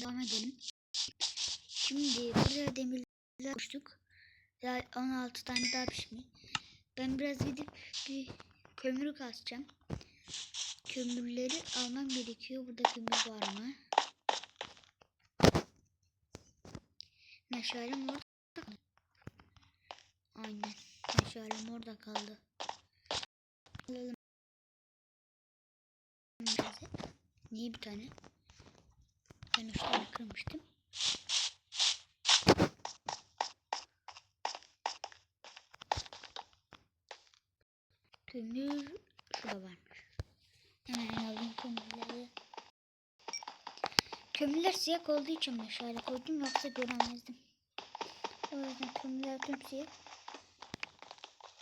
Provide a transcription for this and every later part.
devam edelim. Şimdi buraya demirler koştuk. Daha 16 tane daha pişmiş. Ben biraz gidip bir kömür kazacağım. Kömürleri almam gerekiyor. Burada kömür var mı? Meşalem orada kaldı. Aynen. Meşalem orada kaldı. Alalım. Niye bir tane? Tane kırmıştım. Kömür şurada varmış. Hemen alayım kömürleri. Kömürler siyah olduğu için meşale koydum yoksa göremezdim. O yüzden kömürler tüm siyah.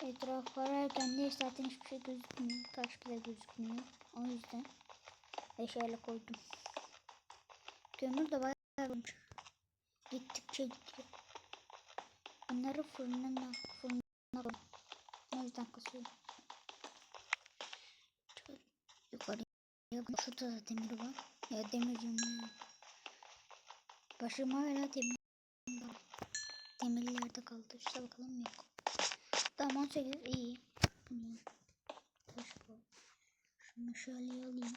Etraf ararken de zaten hiçbir şey gözükmüyor. Taş bile gözükmüyor. O yüzden meşale koydum. Kömür de bayağı olmuş. Gittikçe gidiyor. Bunları fırına fırına koydum. O yüzden. Şöyle Yukarıya bak. Şurada da demir var. Ya demir diyorum. Başıma hala demir var. Demirlerde kaldı. İşte bakalım yok. Tamam 18 iyi. Bu. Şunu şöyle alayım.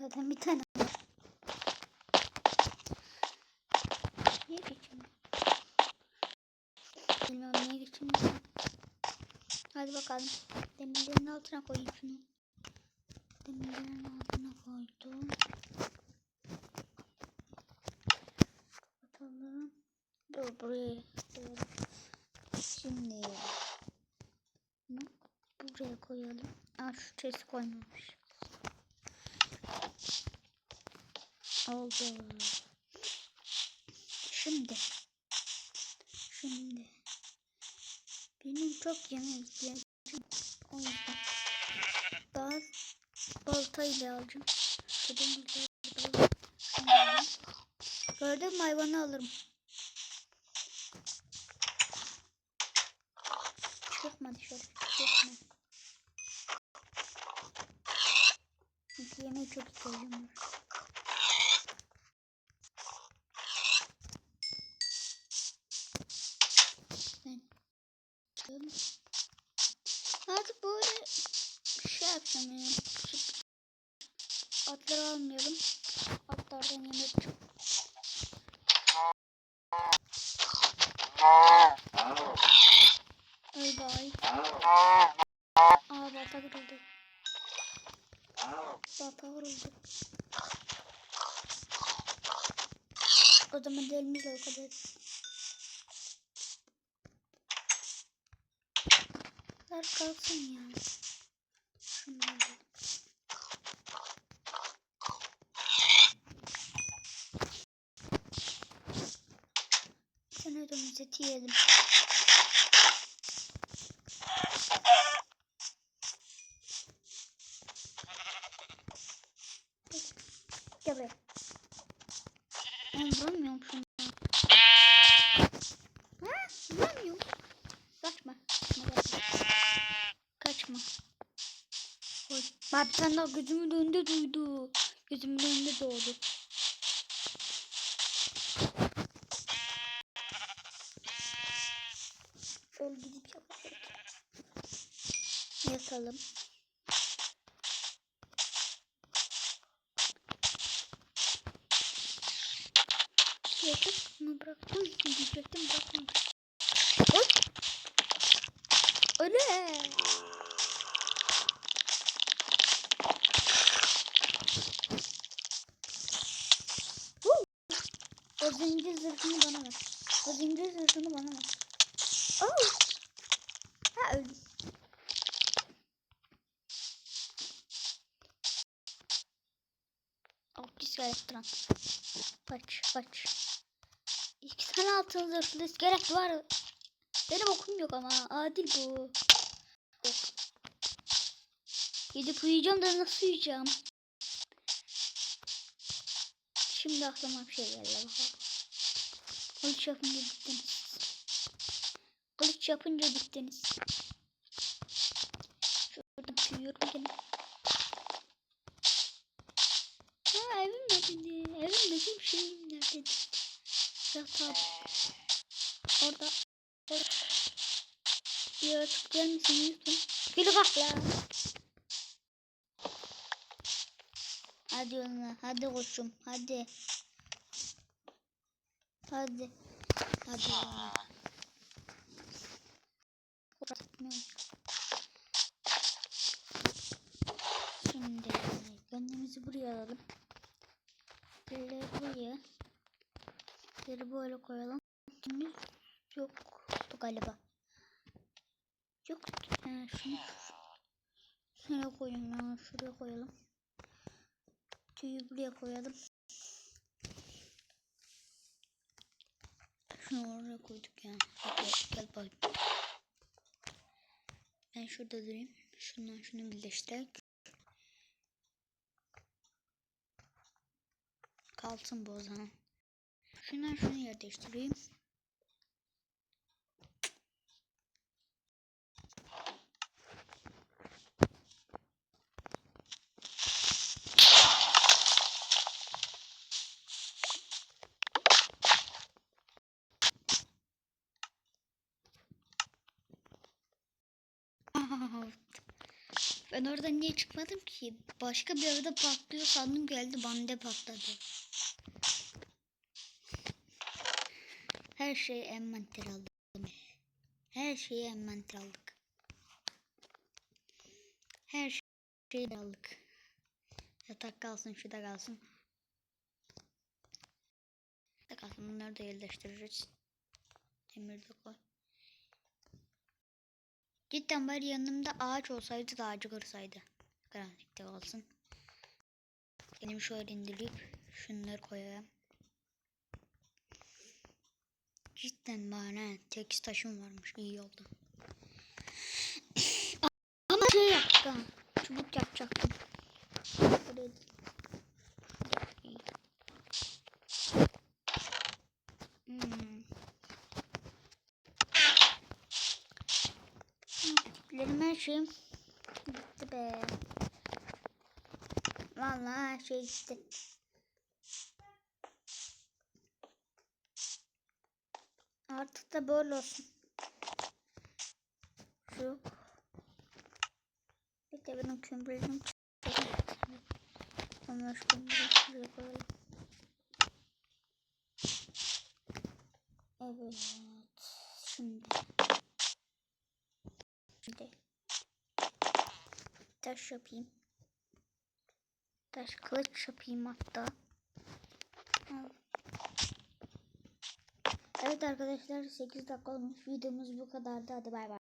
Zaten bir tane var. Niye geçemiyorum? Bilmiyorum niye geçemiyorum. Hadi bakalım. Demirlerin altına koyayım şunu. Demirlerin altına koydum. Bakalım. Dur buraya. Dur. Şimdi buraya koyalım. Aa şu chest'i koymamış. Oldu. Şimdi. Şimdi. Benim çok yemek ihtiyacım. O yüzden. Daha baltayla alacağım. Gördün mü hayvanı alırım. Çıkma dışarı. Çıkma. Yemeğe çok ihtiyacım var. Ben çıkalım. Artık böyle yapacağım ya. Şu Atları almayalım. Atlardan yemek çok. Ay bay. Aa balta kırıldı. Balta kırıldı. O zaman elimizle o kadar. Ver kalsın ya. Şunları alalım. Sen Bak bir tane gözümün önünde duydu. Gözümün önünde doğdu. Şöyle gidip yapalım. Yatalım. Yatıp mı bıraktım? Diyecektim bırakmadım. Zırhını bana ver. O zincir zırhını bana ver. Oh. Ha öldüm. Oh pis elektron. Kaç kaç. İki tane altın zırhlı iskelet var. Benim okum yok ama adil bu. Gidip uyuyacağım da nasıl uyuyacağım? Şimdi aklıma bir şey geldi bakalım. Kılıç yapınca bittiniz. Kılıç yapınca bittiniz. Şuradan tüyüyorum gene. Ha evim de şimdi. Evim de şimdi şeyim de. hadi. Yat abi. Orada. Orada. Bir yaratık gelmesin lütfen. Gülü bak la. Hadi yoluna. Hadi koçum. Hadi. Hadi. Hadi yoluna. Şimdi kendimizi buraya alalım. Böyle buraya. Yeri böyle koyalım. Temiz yoktu galiba. Yoktu. Ha, şunu şuraya koyalım ya. Şuraya koyalım. Tüyü buraya koyalım. Şunu oraya koyduk ya. Gel bakayım. Ben şurada durayım. Şundan şunu birleştirek. Kalsın bu o zaman. Şundan şunu yer Ben oradan niye çıkmadım ki? Başka bir evde patlıyor sandım geldi bende patladı. Her şeyi envanter aldım. Her şeyi envanter aldık. Her şeyi aldık. Yatak kalsın, şu da kalsın. Da kalsın. Bunları da yerleştiririz. Demir de koy. Cidden bari yanımda ağaç olsaydı da ağacı kırsaydı. Karanlıkta olsun. Benim şöyle indirip şunları koyayım. Cidden bana tek taşım varmış. iyi oldu. Ama şey yaptım. Çubuk yapacaktım. Buraya- İyi. Hmm. Tiplerim her şeyim gitti be. Vallahi her şey gitti. Artık da böyle olsun. Şu. Bir de benim kömürlerim çıktı. Kömürleri şuraya koyalım. Evet. Şimdi. Taş yapayım. Taş kılıç yapayım hatta. Evet. Arkadaşlar 8 dakika olmuş. Videomuz bu kadardı. Hadi bay bay.